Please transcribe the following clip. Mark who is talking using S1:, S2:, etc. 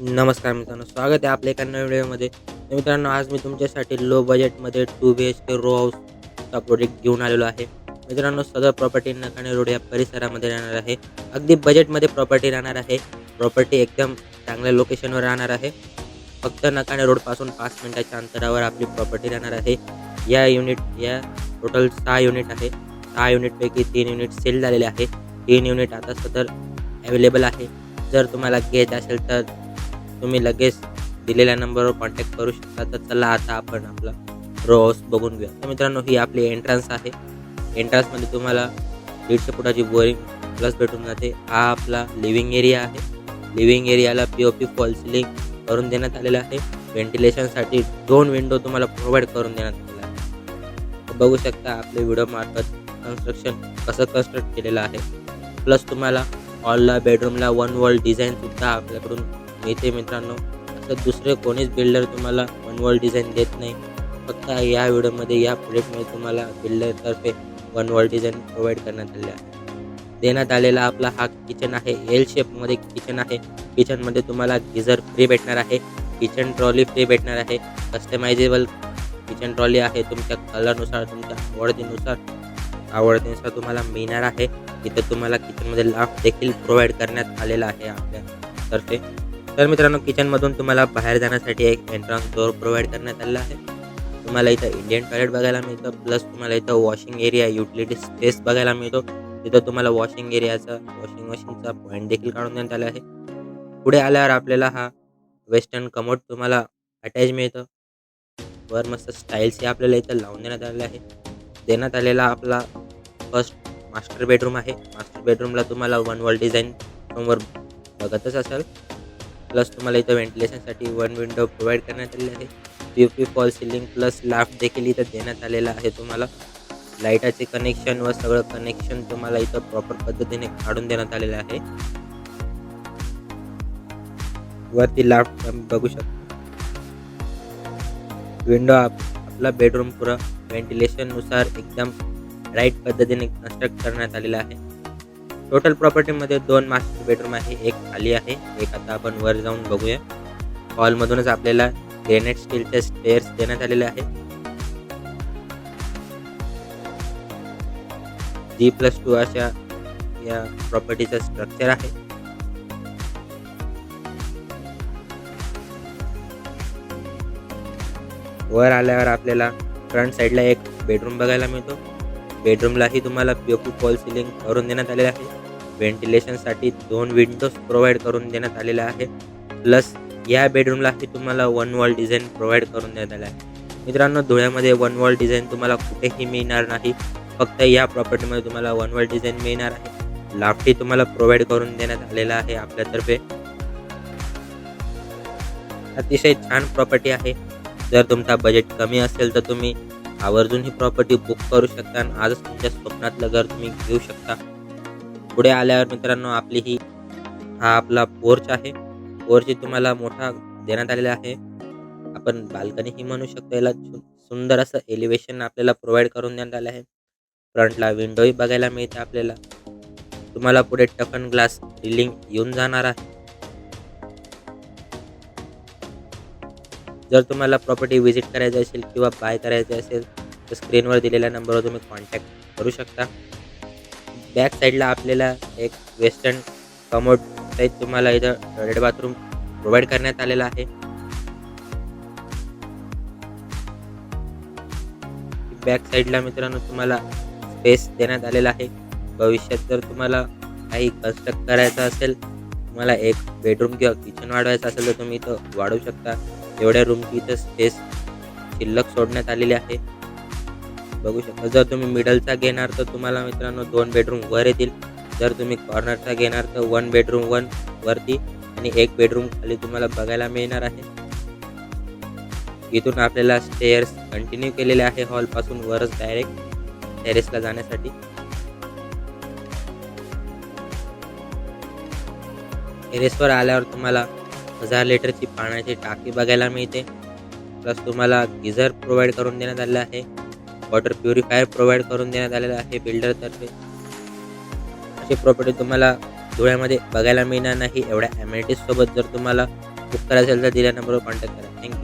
S1: नमस्कार मित्रांनो स्वागत आहे आपल्या एका नवीन व्हिडिओमध्ये. मित्रांनो आज मी तुमच्यासाठी लो बजेटमध्ये two B H K row हाऊसचा प्रोजेक्ट घेऊन आलेलो आहे. मित्रांनो सदर प्रॉपर्टी नकाने रोड या परिसरामध्ये राहणार आहे. अगदी बजेटमध्ये प्रॉपर्टी राहणार आहे. प्रॉपर्टी एकदम चांगल्या लोकेशनवर राहणार आहे. फक्त नकाने रोडपासून पाच मिनिटाच्या अंतरावर आपली प्रॉपर्टी राहणार आहे. या युनिट या टोटल सहा युनिट आहे. सहा युनिटपैकी तीन युनिट सेल झालेले आहे. तीन युनिट आता सदर अवेलेबल आहे. जर तुम्हाला घ्यायचं असेल तर तुम्ही लगेच दिलेल्या नंबरवर कॉन्टॅक्ट करू शकता. तर चला आता आपण आपला रोज बघून घेऊया. तर मित्रांनो ही आपली एंट्रन्स आहे. एंट्रन्समध्ये तुम्हाला दीडशे फुटाची बोरिंग प्लस भेटून जाते. हा आपला लिव्हिंग एरिया आहे. लिव्हिंग एरियाला P O P false ceiling करून देण्यात आलेलं आहे. व्हेंटिलेशनसाठी दोन विंडो तुम्हाला प्रोव्हाइड करून देण्यात आलेला आहे. बघू शकता आपल्या व्हिडिओमार्फत कन्स्ट्रक्शन कसं कन्स्ट्रक्ट केलेलं आहे. प्लस तुम्हाला हॉलला बेडरूमला वन वॉल डिझाईनसुद्धा आपल्याकडून मिळते मित्रांनो असं दुसरे कोणीच बिल्डर तुम्हाला वन वॉल डिझाईन देत नाही. फक्त या व्हिडिओमध्ये या प्रोजेक्टमध्ये तुम्हाला बिल्डरतर्फे वन वॉल डिझाईन प्रोव्हाइड करण्यात आले आहे. देण्यात आलेला आपला हा किचन आहे. एल शेपमध्ये किचन आहे. किचनमध्ये तुम्हाला गिझर फ्री भेटणार आहे. किचन ट्रॉली फ्री भेटणार आहे. कस्टमायझेबल किचन ट्रॉली आहे. तुमच्या कलरनुसार तुमच्या आवडतीनुसार. आवडतीनुसार तुम्हाला मिळणार आहे. तिथं तुम्हाला किचनमध्ये लाफ देखील प्रोव्हाइड करण्यात आलेला आहे आपल्यातर्फे तर मित्रांनो किचनमधून तुम्हाला बाहेर जाण्यासाठी एक एंट्रन्स डोअर प्रोव्हाइड करण्यात आलेला आहे. तुम्हाला इथं इंडियन टॉयलेट बघायला मिळतं प्लस तुम्हाला इथं वॉशिंग एरिया युटिलिटी स्पेस बघायला मिळतो. तिथं तुम्हाला वॉशिंग एरियाचा वॉशिंग मशीनचा पॉईंट देखील काढून देण्यात आला आहे. पुढे आल्यावर आपल्याला हा वेस्टर्न कमोड तुम्हाला अटॅच मिळतं. वर मस्त स्टाईल्स हे आपल्याला इथं लावून देण्यात आलेलं आहे. देण्यात आलेला आपला फर्स्ट मास्टर बेडरूम आहे. मास्टर बेडरूमला तुम्हाला वन वॉल डिझाईन रूमवर बघतच असाल. प्लस तुम्हाला इथं व्हेंटिलेशनसाठी वन विंडो प्रोव्हाइड करण्यात आलेली आहे. P P false ceiling plus loft देखील इथं देण्यात आलेला आहे तुम्हाला. लाईटाचे कनेक्शन व सगळं कनेक्शन तुम्हाला इथं प्रॉपर पद्धतीने काढून देण्यात आलेलं आहे. वरती लाफ्ट बघू शकता. विंडो आपला बेडरूम पुरा व्हेंटिलेशननुसार एकदम राईट पद्धतीने कन्स्ट्रक्ट करण्यात आलेला आहे. टोटल प्रॉपर्टीमध्ये दोन मास्टर बेडरूम आहे एक खाली आहे. एक आता आपण वर जाऊन बघूया. हॉलमधूनच आपल्याला ग्रेनेट स्टीलचे स्टेअर्स देण्यात आलेले आहे जी प्लस टू अशा या प्रॉपर्टीचं स्ट्रक्चर आहे. वर आल्यावर आपल्याला फ्रंट साईडला एक बेडरूम बघायला मिळतो. बेडरूमलाही तुम्हाला पी फॉल सिलिंग करून देण्यात आलेलं आहे. व्हेंटिलेशनसाठी दोन विंडोज प्रोव्हाइड करून देण्यात आलेल्या आहे. प्लस या बेडरूमलाही तुम्हाला वन वॉल डिझाईन प्रोव्हाइड करून देण्यात आलं आहे. मित्रांनो धुळ्यामध्ये वन वॉल डिझाईन तुम्हाला कुठेही मिळणार नाही. फक्त या प्रॉपर्टीमध्ये तुम्हाला वन वॉल डिझाईन मिळणार आहे. लाफ्टी तुम्हाला प्रोव्हाइड करून देण्यात आलेला आहे आपल्यातर्फे. अतिशय छान प्रॉपर्टी आहे. जर तुमचा बजेट कमी असेल तर तुम्ही आवर्जून ही प्रॉपर्टी बुक करू शकता आणि आजच तुमच्या स्वप्नातलं घर तुम्ही घेऊ शकता. पुढे आल्यावर मित्रांनो आपली ही हा आपला पोर्च आहे. पोर्च तुम्हाला मोठा देण्यात आलेला आहे. आपण बाल्कनीही म्हणू शकतो याला सुंदर असं एलिव्हेशन आपल्याला प्रोव्हाइड करून देण्यात आलं आहे. फ्रंटला विंडोही बघायला मिळते आपल्याला. तुम्हाला पुढे टफन ग्लास रिलिंग येऊन जाणार आहे. जर तुम्हाला प्रॉपर्टी व्हिजिट करायची असेल किंवा बाय करायचं असेल तर स्क्रीनवर दिलेल्या नंबरवर तुम्ही कॉन्टॅक्ट करू शकता. बॅक साईडला आपल्याला एक वेस्टर्न कमोड टाईप तुम्हाला इथं टॉयलेट बाथरूम प्रोव्हाइड करण्यात आलेला आहे. बॅक साईडला मित्रांनो तुम्हाला स्पेस देण्यात आलेला आहे. भविष्यात जर तुम्हाला काही कन्स्ट्रक्ट करायचं असेल तुम्हाला एक बेडरूम किंवा किचन वाढवायचं असेल तर तुम्ही इथं वाढवू शकता. एवढ्या रूमची इथं स्पेस शिल्लक सोडण्यात आलेली आहे. बघू शकता जर तुम्ही मिडलचा घेणार तर तुम्हाला मित्रांनो दोन बेडरूम वर येतील. जर तुम्ही कॉर्नरचा घेणार तर वन बेडरूम वन वरती आणि एक बेडरूम खाली तुम्हाला बघायला मिळणार आहे. इथून आपल्याला स्टेअर्स कंटिन्यू केलेले आहे हॉलपासून वरच डायरेक्ट टेरेसला जाण्यासाठी. टेरेसवर आल्यावर तुम्हाला हजार लिटरची पाण्याची टाकी बघायला मिळते. प्लस तुम्हाला गिझर प्रोव्हाइड करून देण्यात आलेलं आहे. वॉटर प्युरिफायर प्रोव्हाइड करून देण्यात आलेलं आहे बिल्डरतर्फे. अशी प्रॉपर्टी तुम्हाला धुळ्यामध्ये बघायला मिळणार नाही. एवढ्या amenities सोबत जर तुम्हाला बुक करायचं असेल तर दिल्या नंबरवर कॉन्टॅक्ट करा. थँक्यू